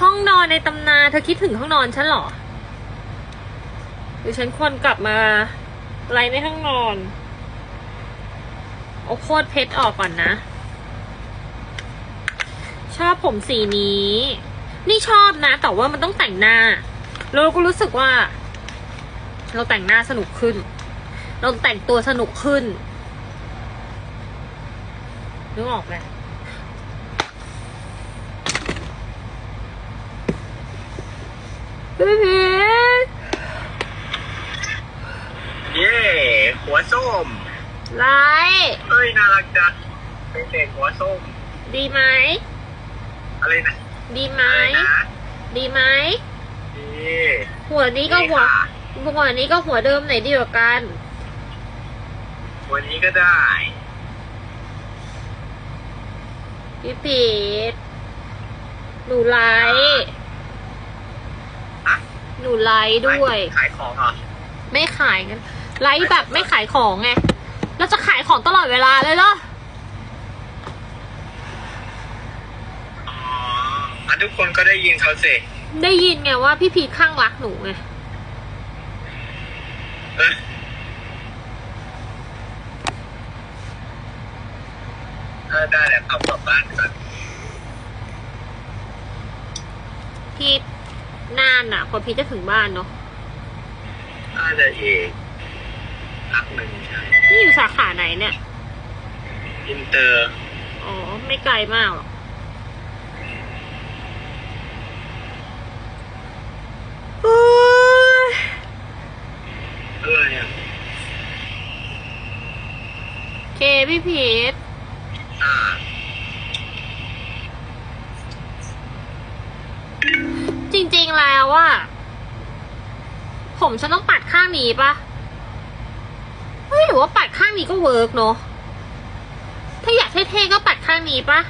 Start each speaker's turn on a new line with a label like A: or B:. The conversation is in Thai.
A: ห้องนอนในตำนานเธอคิดถึงห้องนอนฉันเหรอ หรือฉันควรกลับมาไลฟ์ในห้องนอนเอาโคตรเพชรออกก่อนนะ ชอบผมสีนี้ นี่ชอบนะ แต่ว่ามันต้องแต่งหน้า แล้วเราก็รู้สึกว่า เราแต่งหน้าสนุกขึ้น เราแต่งตัวสนุกขึ้นนึกออกไหม พี่พีช
B: เย่หัวส้ม
A: ไลฟ์
B: เฮ้ยน่ารักจังเป็นเด็กหัวส้ม
A: ดีไหม
B: อะไรนะ
A: ดีไหม
B: อะไรนะ
A: ดีไหม
B: ดี
A: หัวนี้ก็หัว
B: ค่ะ
A: หัวนี้ก็หัวเดิมไหนดีกว่ากัน
B: วันนี้ก็ได้
A: พี่พีชหนูไลฟ์
B: ฮะ
A: หนูไลฟ์ด้วย
B: ขายของเหรอ
A: ไม่ขายกันไลฟ์แบบไม่ขายของไงเราจะขายของตลอดเวลาเลยเหรอ
B: อ๋ออะทุกคนก็ได้ยินเขาสิ
A: ได้ยินไงว่าพี่พีชข้างรักหนูไง
B: เออเออได้แล้วเอากลับบ้านก่อน
A: พี่นานอะกว่าพี่จะถึงบ้านเนาะ
B: น่าจะอีกพักหนึ่งใช่
A: นี่อยู่สาขาไหนเนี่ย
B: อินเตอร์
A: อ๋อ ไม่ไกลมากหรอกโอ๊ย
B: อะไรอะ
A: เคพี่พีท
B: อ่า
A: จริงๆ แล้วว่าผมฉันต้องปัดข้างนี้ปะเฮ้ยหรือว่าปัดข้างนี้ก็เวิร์กเนาะถ้าอยากเท่ๆก็ปัดข้างนี้ปะ